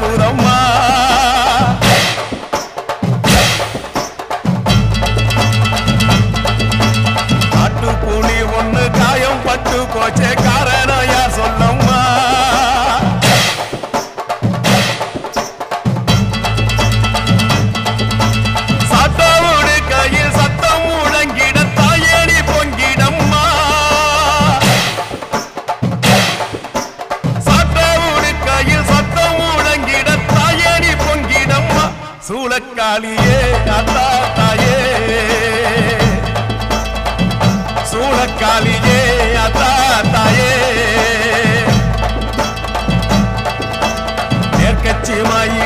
போகுதம்மா காட்டு புலி ஒண்ணு காயம் பட்டு போச்சே காரணம் சூளக்காளியே அத்தா தாயே சூளக்காளியே அத்தா தாயே மேற்கட்சி மாயி